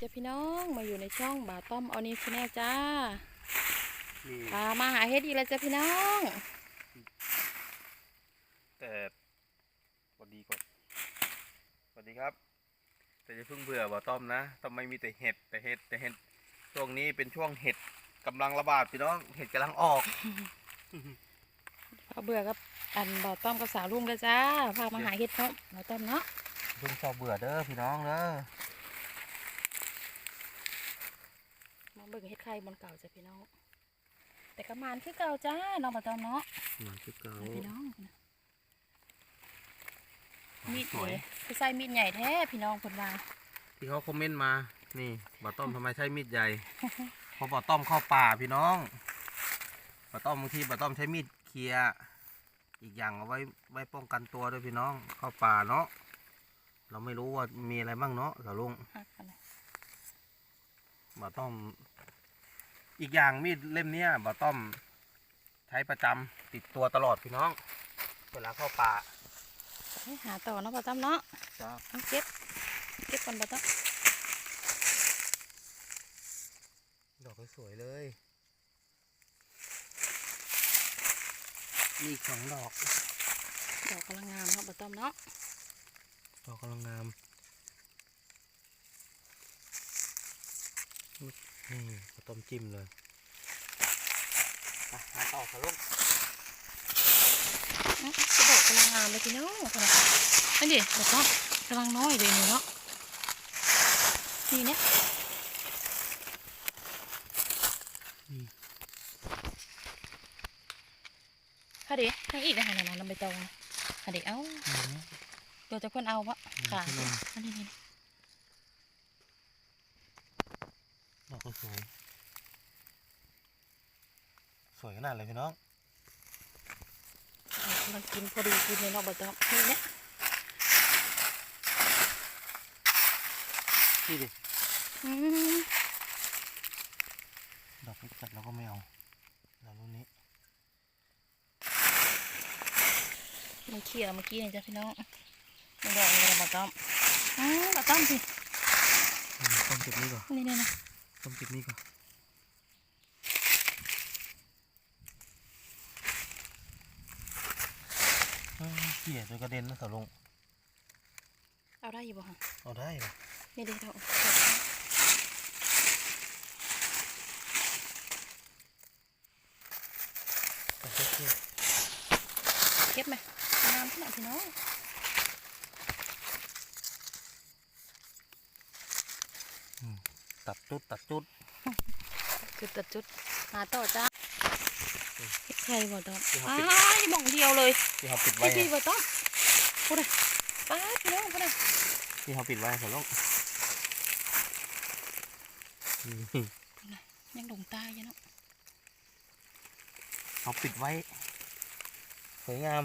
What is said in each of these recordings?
จ้าพี่น้องมาอยู่ในช่องบ่าวต้อมเอานี้พี่แน่จ้านี่พามาหาเฮ็ดอีกแล้วจ้าพี่น้อง แต่สวัสดีก่อนสวัสดีครับ แต่จะเพิ่งเบื่อบ่าต้อมนะทำไมมีแต่เห็ดแต่เห็ดแต่เห็ดช่วงนี้เป็นช่วงเห็ดกำลังระบาดพี่น้องเห็ดกำลังออกพาเบื่อกับอันบ่าวต้อมกับสาวลุงแล้วจ้าพามาหาเฮ็ดเนาะบ่าวต้อมเนาะเพิ่งชอบเบื่อเด้อพี่น้องเด้อ มา เบิ่งเฮ็ดไข่บนเก่าจ้าพี่น้อง แต่กระมานคือเก่าจ้าน้องบ่าวต้อมเนาะมาคือเก่าเอาพี่น้องนะมีดสวยเลยคือใส่มีดใหญ่แท้พี่น้องเพิ่นว่าที่เขาคอมเมนต์มา นี่บ่าต้อมทำไมใช้มีดใหญ่เพราะบ่าต้อมเข้าป่าพี่น้องบ่าต้อมบางทีบ่าต้อมใช้มีดเคลียร์อีกอย่างเอาไว้ไว้ป้องกันตัวด้วยพี่น้องเข้าป่าเนาะเราไม่รู้ว่ามีอะไรบ้างเนาะสาวลุงหักกันเลยบ่าต้อม อีกอย่างมีดเล่มเนี้ยบ่าต้อมใช้ประจำติดตัวตลอดพี่น้อง เวลาเข้าป่าไปหาต่อเนาะบ่าวต้อมเนาะจ้าเอาเก็บ เก็บก่อนบ่าวต้อมดอกสวยๆเลยมีอีกสองดอก ดอกกำลังงามเนาะบ่าวต้อมเนาะดอกกำลังงาม นี่ข้าวต้มจิ้มเลยอะมาต่อค่ะลูกอื้อจะดอกกำลังงามเลยพี่น้องคนน่ะนั่นดิบ่าวต้อมกำลังน้อยเลยนี่เนาะนี่เนี่ยนี่ฮะเด็กทั้งอีกนะฮะนั่นๆลำไปตองฮะเด็กเอ้านี่นะเดี๋ยวจะคนเอาวะนี่ขาขึ้นมาอันนี้นี่ ดอกก็ สวย สวยขนาดเลยพี่น้องมันกินพอดีกินเลยเนาะบ่าวต้อมนี่เนี่ยนี่ดิอืมดอกเล็กจัดเราก็ไม่เอาเรารุ่นนี้ มันเขี่ยเมื่อกี้นี่จ้ะพี่น้องมันดอกอะไรบ่าวต้อมอืมบ่าวต้อมสิอืมต้มจุดนี้ก่อนนี่นี่นะ ต้มจุดนี้ก่อนเอ้ยเขี่ยจนกระเด็นนะสาวลง เอาได้อยู่บ่ฮะเอาได้เหรอนี่เดี๋ยวเราเอาเขี่ยเก็บไหมงามขนาดพี่น้อง ตัดจุดตัดจุดจุดตัดจุดหาต่อจ้าเฮ็ดไข่บ่ต้อมที่เขาอ้าปิดยหม่องเดียวเลยที่เขาปิดไว้พี่ไงพี่บ่ต้อมพูดเลยป้าดพี่น้องพูดเลยที่เขาปิดไว้สาวลงนี่ยังหลงตายอยู่เนาะเขาปิดไว้สวยงาม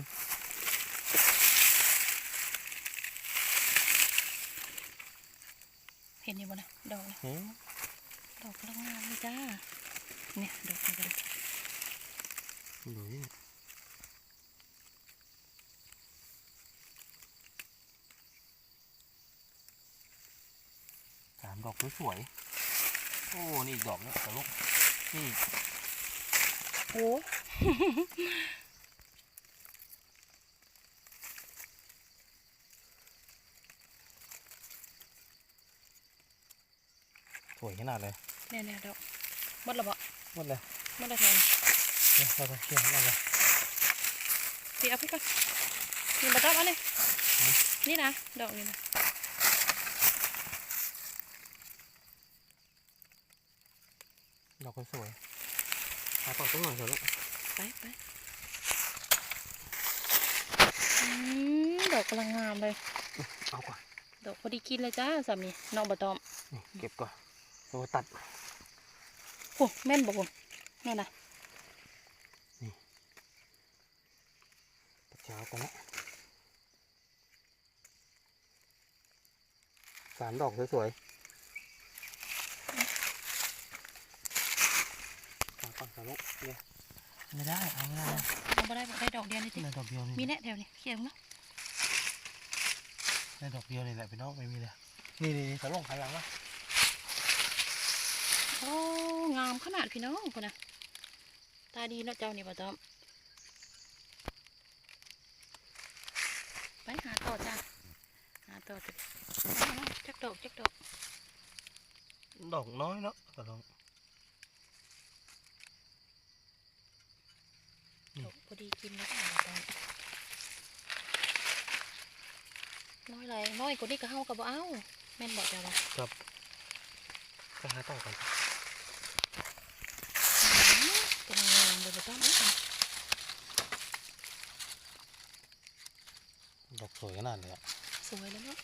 เห็นอยู่บ่นะ ดอกนะเฮ้ยดอกกำลังงามเลยจ้า เนี่ยดอกนี่ก็ได้ดูนี่สามดอกสวยๆโอ้ นี่อีกดอกนึงสาวลงนี่โอ้ สวยขนาดเลยเนี่ยเนี่ยดอกหมดและบ่หมดเลยหมดและแทนเนี่ยเราไปเขี่ยอะไรเลยพี่เอาไปก่อนนี่บ่ต้อมเอันนี้นี่นะดอกนี่นะดอกสวยๆเอาต่อต้นหน่อยเถอะลูกไปไปอืมดอกกำลังงามเลย เอาก่อนดอกพอดีกินเลยจ้าสามีน้องบ่ต้อมนี่เก็บก่อน เราตัดโอ้แม่นบ่คุณนี่นะตัดเช้ากันนะสามดอกสวยๆเอาก่อนสามลูกเนี่ยไม่ได้เอาไม่ได้นะเอาบ่ได้บ่ได้ดอกเดียวนี่สิได้ดอกเดียวนี่มีแน่แถวนี้เขียงเนาะได้ดอกเดียวนี่แหละพี่น้องไม่มีเลยนี่นี่นี่สามลูกหันหลังมา โอ้งามขนาดพี่น้องคนนะตาดีเนาะเจ้านี่บ่ต้อมไปหาต่อจ้าหาต่อจ้ะเอาเนาะจักดอกจักดอกดอกน้อยเนาะกระลองดอกพอดีกินแล้วก็เอาไปน้อยไรน้อยกว่านี้ก็เฮากับบ่เอาแม่นบอกเจ้าว่าครับไปหาต่อกัน กำลัง งามเลยบ่ต้อมเอ้ยดอกสวยขนาดเลยอะสวยแล้วเนาะ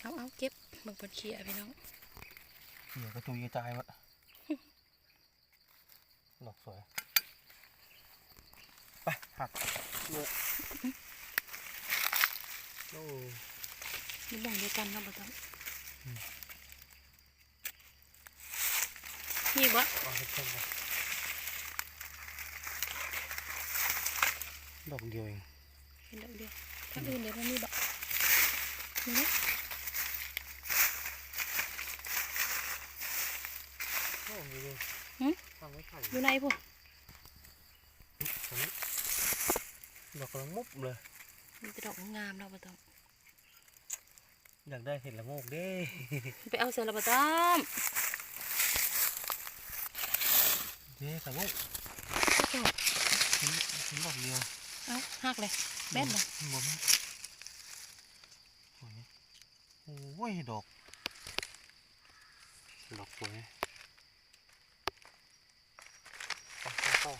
เอาเอาเก็บเบิ่งปนเขียพี่น้องเขียวกระจุยกระจายหมดดอกสวย ไปหักเนี่ยโอ้นี่บ่งเดียวกันเนาะบ่ต้อมนี่บ่ เอาให้เพิ่มไป ดอกเดียวเองเป็นดอกเดียวทั้งอื่นเดี๋ยวมันมีบ่นี่นะโอ้ดีเลยหึทำไม่ไผ่อยู่ในพุ่นตรงนี้ดอกกำลังมุบเลยมีแต่ดอกงามเนาะบ่ต้อมอยากได้เห็ดละโงกเด้ ไปเอาเสือละบ่ต้อมเด้ละโงกดอกเห็นเห็นดอกเดียว เอาหักเลยแม่นบ่บ่แม่นโอ้ยโอ้ยดอกดอกสวยไปไปต่อ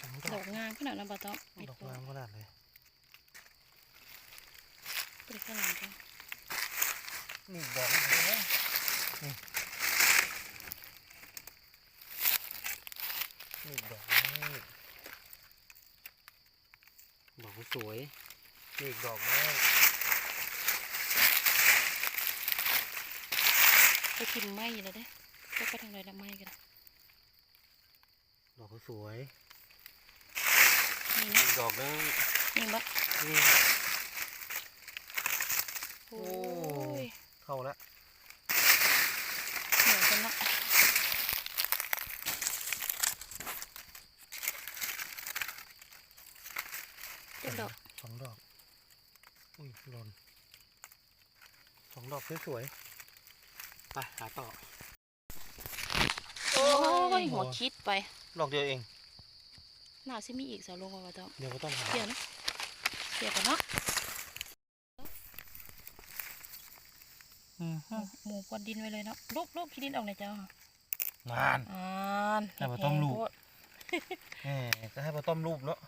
อันนี้ดดออกกงามขนาดนั้นบ่ต้อมดอกงามขนาดเลยไปข้างหลังจ้ะนี่อีกดอกนึงเลยนี่ นี่อีกดอกนี่ดอกสวยนี่อีกดอกนึงไปกินไม้แล้วเด้ก็ไปทางไหนละไม้กันดอกสวยนี่นะอีกดอกนึงนี่บ่นี่โอ้ยเข้าแล้ว เหมือนกันเนาะเจ็ ดดอกสองดอก อุ้ยหล่นสองดอกสวยๆ ไปหาต่อ โอ้ยหัวคิดไป ดอกเดียวเองน่าสิมีอีกสาวลงมาบ่ต้อมเดี๋ยวก็ต้องหาเกี่ยวนะเกี่ยวกันเนาะอืมหมูหมูกวนดินไว้เลยเนาะลูกลูกขี้ดินออกในอยเจ้าค่ะงานอ่านแต่บ่ต้องลูกแพงโพดแหมก็ให้ปลาต้มรูปเนาะ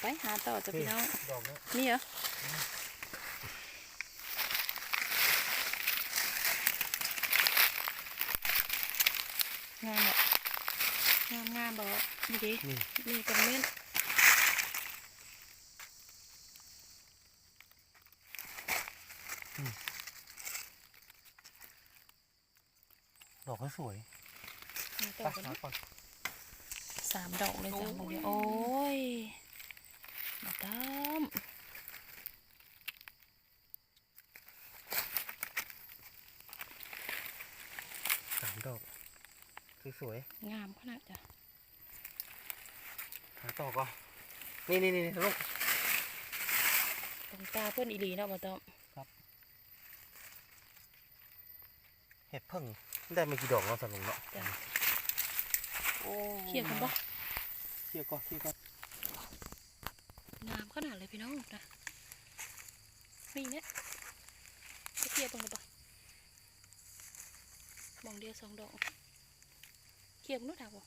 ไปหาต่อจ้ะพี่น้อง ดอกเนี้ยนี่เหรอองามบ่งามงามบ่นี่ดินี่นี่เป็นเม่นดอกก็สวยหาไปต่อกันหาเนาะก่อน สามดอกเลยจ้ะโอ้ย โอ้ยโอ้ยมา ตามสามดอกสวยงามขนาดจ้ะๆหาต่อก่อนนี่นี่นี่ลูกตรงตาเพื่อนอีหลีเนาะมาตามเห็ดเพิ่งได้ไม่กี่ดอกเนาะสนุกเนาะจ้ะโอ้เขี่ยกันบ่เขี่ยก่อนเขี่ยก่อนงามขนาด เลยพี่น้องนะนี่เนี่ยจะเขี่ยตรงไหนบ่มองเดียวสองดอกเขี่ยบนู้นถามบ่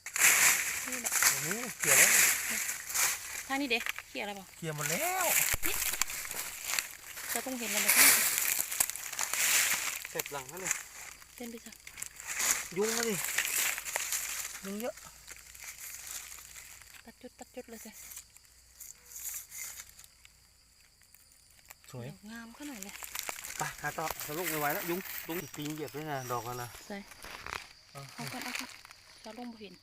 นี่แหละโอ้โหเขี่ยแล้วทางนี้เด้เขี่ยอะไรบ่เขี่ยหมดแล้วจะต้องเห็นแล้วไหมท่านเสร็จหลังแล้วเลยเต้นไปจ้ะยุงมาดิยุงเยอะตัดจุดตัดจุดเลยจ้ สวยดอกงามขนาดเลยไปหาต่อสนุกไม่ไหวแล้วยุงยุงตีนเหยียบด้วยนะดอกกันนะใส่เอาเอากันเอากันจะลงบ่เห็น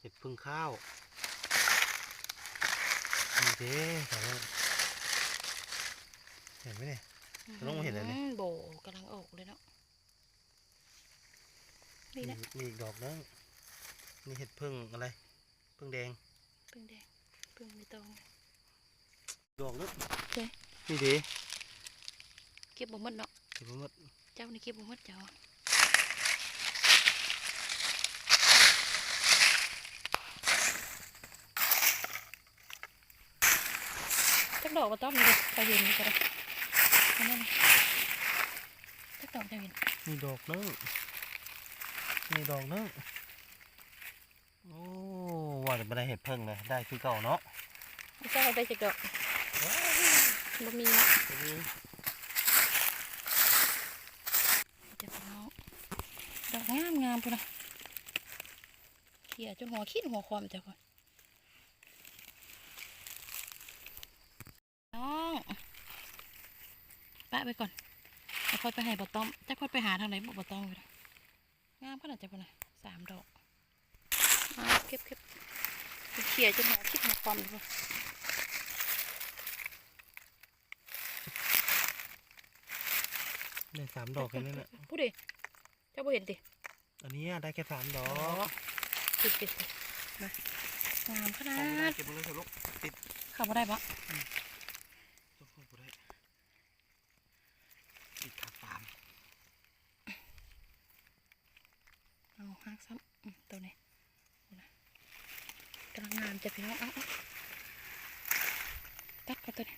เห็ดพึ่งข้าวนี่เด้แต่ว่าเห็นไหมเนี่ยน้องไม่เห็นเลยเนี่ยอืมโบกำลังออกเลยเนาะนี่นะมีอีกดอกนึงนี่เห็ดพึ่งอะไร พึ่งแดง พึ่งแดง พึ่งไม่ต้อง ดอกนึงเจ๊นี่ดีเก็บบ่หมดเนาะเก็บไว้หมดเจ้านี่เก็บบ่หมดเจ้าจักดอกบ่ต้องเลยไปเห็นนี่ก็ได้อันนั้นจักดอกจะเห็นนี่ดอกนึงนี่ดอกนึงโอ้ว่าจะไม่ได้เห็ดพึ่งเลยได้คือเก่าเนาะไม่ใช่ได้จักดอก บ่มีเนาะจะเป็นเนาะดอกงามงามพุ่นนะเขี่ยจนหัวคิดหัวความจ้ะพุ่นน้องปะไปก่อนแล้วค่อยไปให้บอต้อมจะค่อยไปหาทางไหนบอกบอต้อมไปเลยงามขนาดจ้ะพุ่นนะสามดอกอ่าเก็บเก็บเขี่ยจนหัวคิดหัวความเลยพุ่น ได้สามดอกแค่นั้นแหละพูดดิเจ้าบ่เห็นดิอันนี้ได้แค่สามดอกติดติดติดมางามขนาเอาไม่ได้ดเก็บมาเลยเถอะลูกติดเข้ามาได้ปะเจ้าพ่อบ่ได้ติดขาฟาร์มเอาหักซ้ำอืมตัวนี้ดูนะกำลังงามจะพี่น้องเอาเอาตัดกับตัวนี้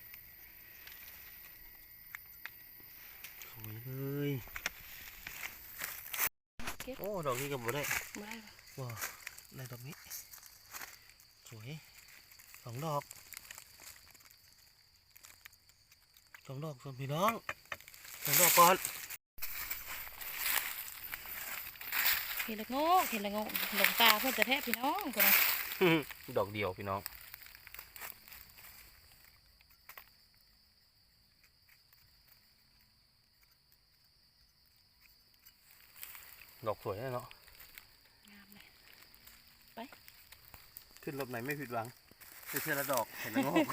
สวย เลยเก็บโอ้ดอกนี้ก็บ่ได้มาได้ปะว้าวได้ดอกนี้สวยสองดอกสองดอกส่วนพี่น้องสองดอกก่อนเห็นละโงกเห็นละโงกหลงตาเพื่อนจะแทะพี่น้องคนนะดอกเดียวพี่น้อง ดอกสวยแน่เนาะงามเลยขึ้นรถไหนไม่ผิดหวังได้เชื่อละดอกเห็นละโงก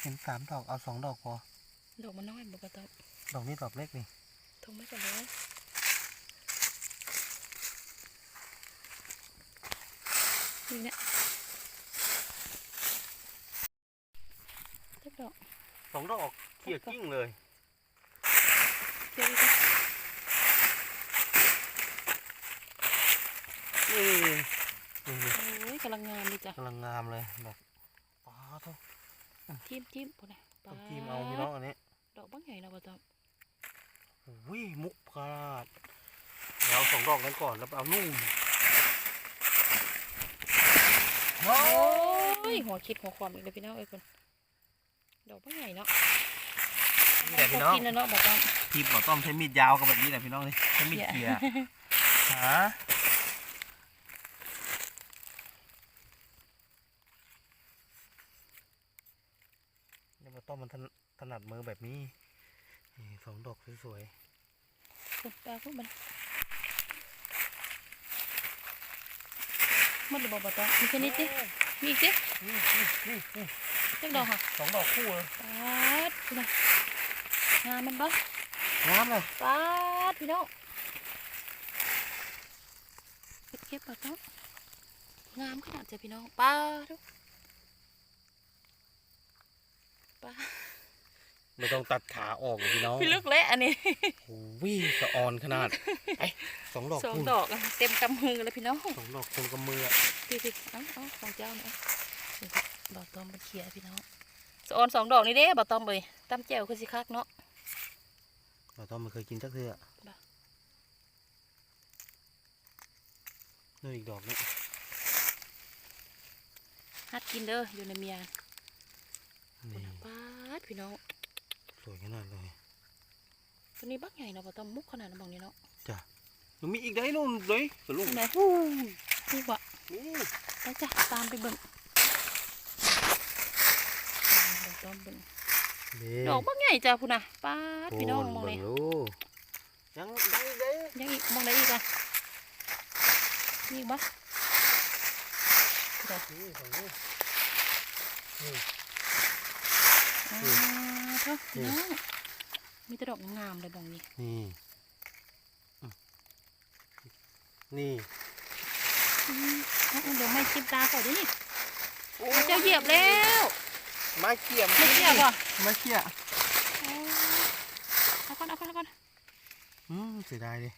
เห็นสามดอกเอาสองดอกพอ ดอกมันน้อยบอกกระตอบดอกนี้ดอกเล็กนี่ทงไม่กันเลยนี่เนี่ยจัก ดอกสองดอกเขี่ยกิ้งเลยเกี่ยวอีกนี่นี่นี่โอ้ยกำลังงามเลยจ้ะกำลังงามเลยดอกป้าทุกจิ้มจิ้มพอนะต้องทีมเอาพี่น้องอันนี้ดอกบางใหญ่นะบ่ตอบอุ้ยมุกพลาดเราสองดอกนั้นก่อนแล้วเอานู่นโอ้ยหัวคิดหัวความอีกเลยพี่น้องเอ้ยคน ดอกบางใหญ่เนาะนี่แหละพี่น้อง กินแล้วเนาะบ่ตอบทีมบ่อต้อมใช้มีดยาวกับแบบนี้แหละพี่น้องนี่ใช้มีดเขี่ยหาเนี่ยบ่อต้อมมันถนถนัดมือแบบนี้นี่สองดอกสวยคุณตาคุณมันมันจะบอกบ่ตอบมีแค่นี้สิมีอีกสิๆนี่นี่นี่นี่ จักดอกค่ะสองดอกคู่เลยปาดพี่น้องงามมันบ่งามเลยปาดพี่น้องเก็บเก็บบ่ตอบงามขนาดจ้ะพี่น้องปาดดูปาดไม่ต้องตัดขาออกเลยพี่น้องพี่ลึกแล้วอันนี้โอ้ยสะออนขนาดไอ้สองดอกสองคู่ดอกอะเต็มกำมือเลยพี่น้องสองดอกเต็มกำมืออะพี่พี่เอาเอาของเจ้าเนี่ย เดี๋ยวบอตอมมาเคลียร์พี่น้องสอนสองดอกนี่เด้บอตอมเลยตำแจ่วคือสิคักเนาะเราต้องไม่เคยกินสักเทื่อบ่นู่นอีกดอกนี่ฮัดกินเด้ออยู่ในเมียนี่ป้าดพี่น้องสวยขนาดเลยตัวนี้บักใหญ่เนาะบอตอมมุกขนาดนั้นบางนี้เนาะยังมีอีกได้นู่นเลยสลุงไหนนี่บ่นี่ไปจ้ะตามไปเบิ่ง บอตอมเบิ่งดอกบักใหญ่จ้ะพุ่นน่ะป้าดพี่น้องมองเลยดูยังได้เด้ยังอีกมองได้อีกอะมีอีกบ่เดี๋ยวนี่ของนี้นี่อ่าเท่าพี่น้องมีแต่ดอกงามเลยบองนี้นี่อืมนี่อืมเอาเดี๋ยวไม่ชิมตาก่อนดินี่เอาเจ้าเหยียบแล้ว ไม้เขี่ยไม่เหยียบอะไม้เขี่ยเอาก่อนเอาก่อนเอาก่อนอืมเสียดายดิ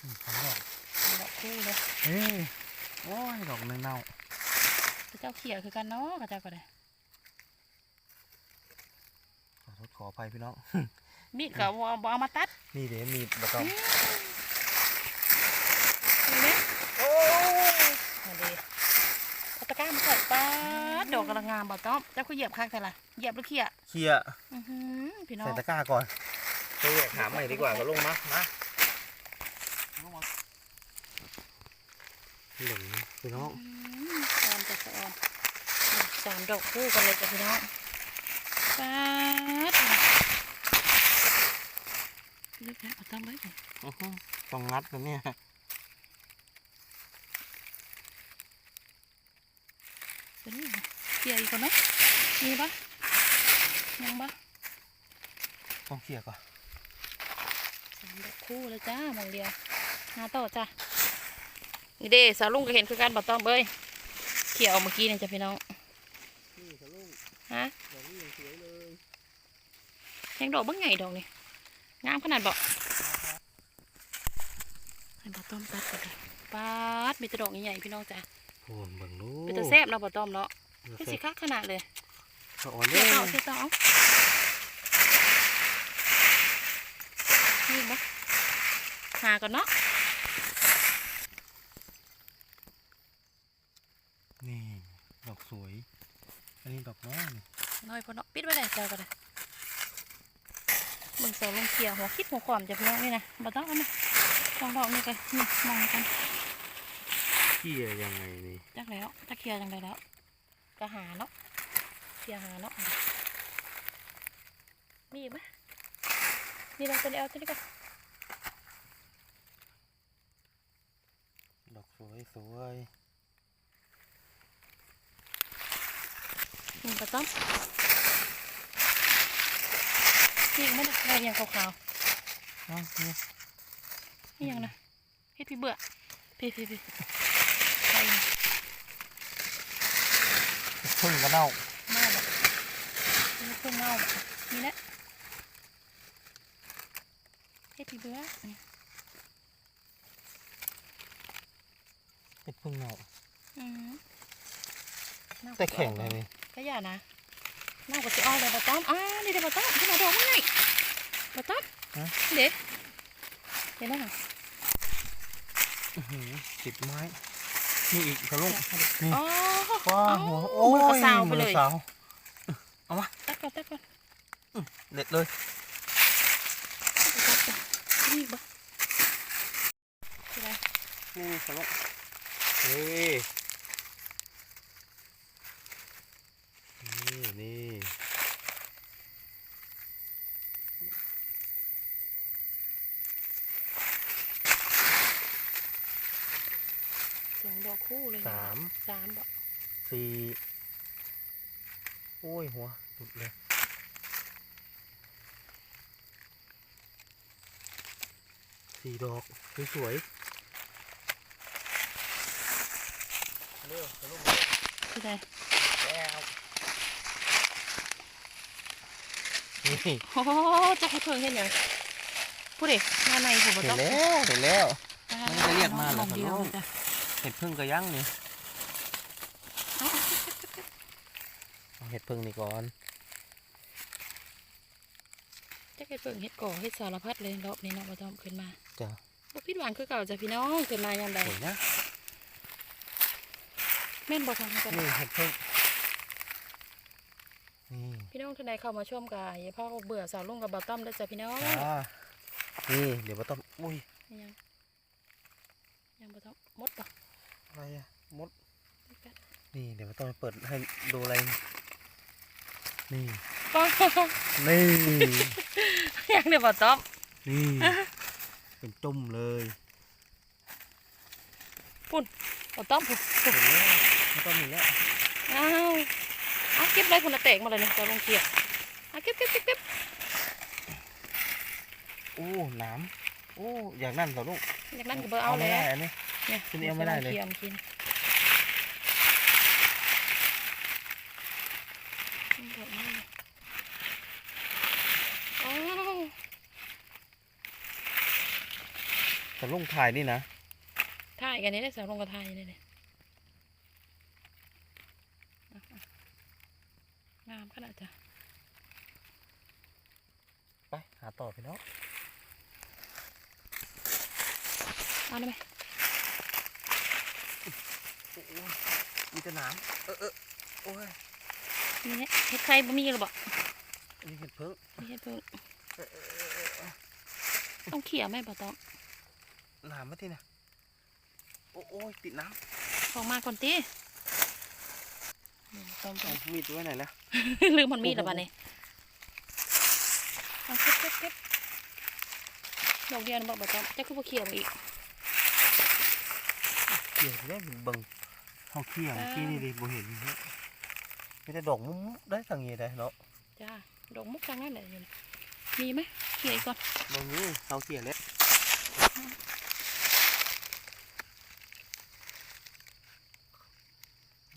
อืมสองดอกดอกคู่เลยเฮ้ยโอ้ยดอกเน่าเจ้าเขียคือกันเนาะกับเจ้าก็ได้ๆขอโทษขออภัยพี่น้องมีดก็บ่บ่เอามาตัดนี่เดี๋ยวมีดบะตอม นี่ไหม โอ้ มาดีเอา ตะกร้ามาใส่ป้าดดอกกำลังงามบ่ต้อมเจ้าคือเหยียบข้างแต่ละเหยียบหรือเขียเขี่ยอือหือพี่น้องใส่ตะกร้าก่อนไปแยกหาใหม่ดีกว่าก็ลงมามาลงมาหลงพี่น้องอืมออมจะสะออมสามดอกคู่กันเลยจ้ะพี่น้องป้าดลึกแล้วเอาต้อมไว้ก่อนอื้อหือต้องงัดกันเนี่ย เป็นนี่ เขียอีกก่อนเนาะมีปะยังปะต้องเขี่ยก่อนสามดอกคู่เลยจ้ามองเดียวหาต่อจ้ะนี่เด้สาวลุงก็เห็นคือการบัดต้อมเอ้ยเขี่ยเอาเมื่อกี้นี่จ้ะพี่น้องนี่ทะลุฮะดอกนี้ยังสวยเลยยังดอกบ้างไงดอกนี่งามขนาดบอกให้บัดต้อมตัดก่อนเลยปาดมีแต่ดอกใหญ่ๆพี่น้องจ้ะโอนเบิ่งดูเป็นตะแซ่บเนาะบัดต้อมเนาะ เดี๋ยวคือเสสิร็จคักขนาดเลยก็อ่อนเลเสียยต่อเสียต่อเอานี่บ่หาก่อนเนาะนี่ดอกสวย อันนี้ดอกน้อยนี่น้อยพอเนาะปิดไว้ได้เจ้าก็ได้เบิ่งเสาลงเขียวหัวคิดหัวขวามจะพี่น้องนี่นะบ่ต้องเอามาสองดอกนี่กันนี่มองกันเขี่ยยังไงนี่จักแล้วจักเคลียร์จังไดแล้ว ก็หาเนาะเคลียร์หาเนาะมีอีกไหมนี่เราตัวนี้เอาตัวนี้ก่อนดอกสวยสวยนี่ปะต้อมนี่ไม่ได้อะไรอย่างขาวเอ้าเนี่ยๆนี่อย่างนะเฮ็ดพี่เบื่อพี่พี่พี่ไป พึ่งก็เน่าเน่าแบบนี่เพิ่งเน่าแบบนี่แหละเฮ็ดพี่เบื่อนี่เห็ดพึ่งเน่าอืมเน่าแต่แข็งเลยนี่ก็อย่านะเน่าก็จะออกเลยปะต้อมอ่านี่เดี๋ยวปะต้อมที่มาดอกมั้งไงปะต้อมเด็ดเห็นไหมคะติดไม้ นี่อีกทะลุนี่อ๋อว้าเอ้หัวมืโอ้อยกระซาวไปมือเลกยระสาวตัดก่อนตัดก่อนเด็ดเลยตัดก่อนนี่บ่อะไรนี่ทะลุเฮ้ยนี่นี่ สองดอก คู่เลยสาม สามดอกสี่โอ้ยหัวหลุดเลยสี่ดอกสวยๆเร็วทะลุคือไงแล้วนี่โอ้โหจะให้เพิ่งเห็นยังพูดดิงานในผมบ่เห็นต้องแล้วเห็นแล้ว มันจะเรียกมาเหรอองเดียวขอโทษจ้ะ เห็ดพึ่งกระยั่งนี่เอาเอาเห็ดพึ่งนี่ก่อนจะให้เพิ่งเฮ็ดก่อเฮ็ดสารพัดเลยรอบนี้เนาะบ่ต้องขึ้นมาจ้ะบ่ผิดหวังคือเก่าจ้ะพี่น้องขึ้นมายามใดเห็นนะแม่นบ่ทำกันนี่เห็ดพึ่งนี่พี่น้องท่านใดเข้ามาชมก็อย่าพาเบื่อสาวลุงกับบ่าวต้อมเด้อจ้ะพี่น้องจ้านี่เดี๋ยวมาต้องอุ้ยยังยังบ่ต้องหมดบ่ อะไรอะมด นี่เดี๋ยวมาต้องไปเปิดให้ดูอะไร นี่ก็นี่ ยังเดี๋ยวบ่ต้อมนี่ เป็นจุ่มเลยบ่ต้อมพุ่นเห็นแล้วไม่ต้องมีแล้วอ้าวเอาเก็บเลยคนละแตกมาเลยนี่จะลงเกียร์เอาเก็บเก็บเก็บเก็บโอ้หน้ำโอ้อย่างนั้นเหรอลูกอย่างนั้นก็บ่เอาไม่แล้ได้วอันนี้ เนี่ยทีนี้เอาไม่ได้เลยเกียร์กินโอ้แต่ลุงถ่ายนี่นะถ่ายกันนี่ได้สาวลงกับถ่ายนี่เลยงามขนาดจ้ะไปหาต่อไปเนาะเอาได้ไหม โอ้โห มีแต่หน้ำเออเออโอ้ยนี่เนี่ยเฮ็ดไข่บ่มีหรอบ่อันนี้เห็ดเพิ่งนี่เฮ็ดเพิ่งต้องเขี่ยไหมบ่ต้องหน้ำมาที่น่ะโอ้โอ้ยติดน้ของมาก่อนติต้มำเอามีดไว้ไหนแล้วลืมมันมีดแล้วบัดนี้เอาเก็บเก็บเก็บดอกเดียวนะบ่บ่ต้องจะคือบ่เขี่ยมาอีกเกี่ยวได้เบิ่ง เขาเขี้ยงอ่าที่นี่ดิบ่เห็นนี่ไม่ได้ดอกมุ้งได้สังเกตได้เนาะจ้าดอกมุกกลางนั่นแหละอยู่นี่มีไหมเขี่ยอีกก่อนตรงนี้เขาเขี้ยแล้ว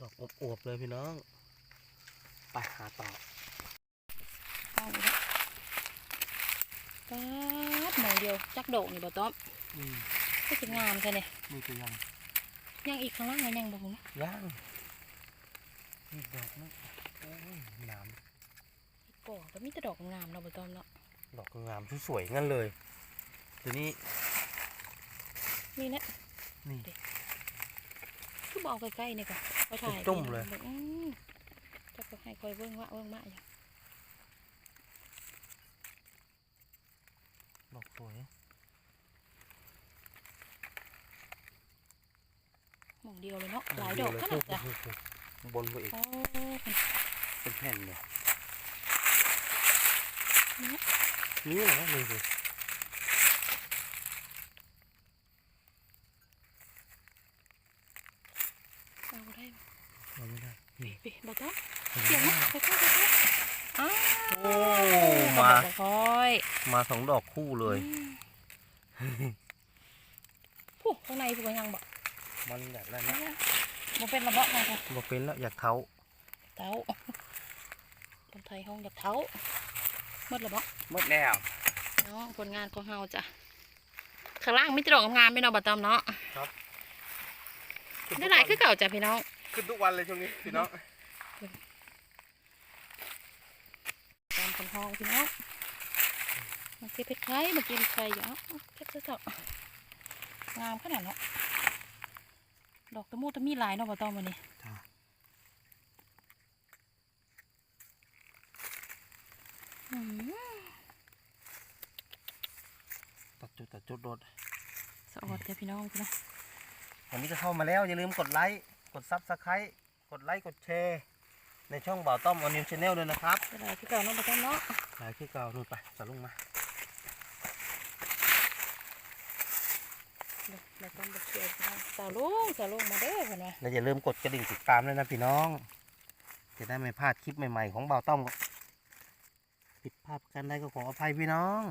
ดอกอวบๆเลยพี่น้อง ไปหาต่อเอาอีกแล้วป๊าดหมองเดียวจักดอกนี่บ่ต้องอืมก็สิงามแท้เนี่ยนี่ก็ยัง ยังอีกข้างล่างก็ยังบ่ฮู้นะย่างนี่ดอกนึงโอ้ยหนามก่อก็มีแต่ดอกงามเนาะบ่ต้องเนาะดอกงามสวยๆงั้นเลยทีนี้นี่แหละนี่คือบ่เอาใกล้ๆนี่ก่อนไปถ่ายจุ่มเลยบิ่งอืมจะก็ให้คอยเบิ่งว่าเบิ่งมาอยู่ดอกสวย มองเดียวเลยเนาะหลายดอกขนาดจ้ะบนไปอีกโอ้เป็นแผ่นเนี่ยนี่นะนี่เหรอนี่สิเอาได้เอาไม่ได้นี่ปิบ่ต้องเห็นเสียงไหมนะค่อยๆค่อยๆอ้าวโอ้มาค่อยมาสองดอกคู่เลยอืมผู้ข้างในผู้ยังบอก มันแบบนั้นบ่นะเป็นระเบาะมาค่ะบอกเป็นแล้วอยากเท้าเท้าคนไทยห้องอยากเท้าหมดระเบาะหมดแล้วเนาะผลงานของเฮาจ้ะข้างล่างมีแตดอกงามๆไม่เนาะบ่ตอมเนาะได้หลายคือเก่าจ้ะพี่น้องขึ้นทุกวันเลยช่วงนี้พี่น้องตามคนห้องพี่น้องมาเก็บเพชรไข่มากินไข่อยู่เอ้าเก็บเถอะงามขนาดเนาะ ดอกตะมูตะมีหลายเนาะบ่ตอมวันนี้จ้าอืมตัดจุดตัดจุดรถสะอดจ้ะพี่น้องพี่น้องวันนี้ก็เข้ามาแล้ว อย่าลืมกดไลค์กดซับสไครต์กดไลค์กดแชร์ในช่องบ่าวต้อมออนิวชาแนลด้วยนะครับได้หลายคือเก่าเนาะบ่ตอมเนาะหลายที่เก่านู่นไปสาลุงมา เดี๋ยวเราต้องไปเชียร์พี่น้องสาวลุงสาวลุงมาเด้อเพิ่นว่าและอย่าลืมกดกระดิ่งติดตามด้วยนะพี่น้อง จะได้ไม่พลาดคลิปใหม่ ๆ ของบ่าวต้อมผิดพลาดกันได้ก็ขออภัยพี่น้อง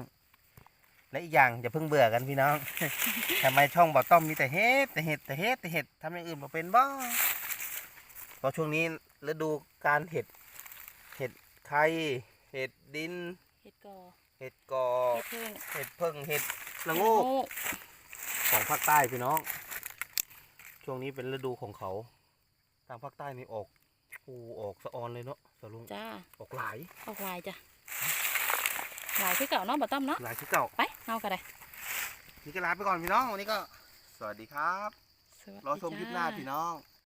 และอีกอย่างอย่าเพิ่งเบื่อกันพี่น้อง ทำไมช่องบ่าวต้อมมีแต่เฮ็ดแต่เห็ดแต่เฮ็ดแต่เห็ดทำอย่างอื่นมาเป็นบ้าเพราะช่วงนี้ฤดูการเห็ด เห็ดไข่เห็ดดินเฮ็ดกอเห็ดกอเฮ็ดเพิ่งเห็ดเพิ่งเห็ดละโงก ของภาคใต้พี่น้อง ช่วงนี้เป็นฤดูของเขา ทางภาคใต้นี่ออกปูออกสะออนเลยเนาะสะลุงจ้าออกหลายออกลายจ้ะลายคือเก่าเนาะบ่ต้อมเนาะหลายที่เก่าไปเอาก็ได้นี่ก็ลาไปก่อนพี่น้องวันนี้ก็ สวัสดีครับสวัสดีรอชมคลิปหน้าจ้พี่น้องจ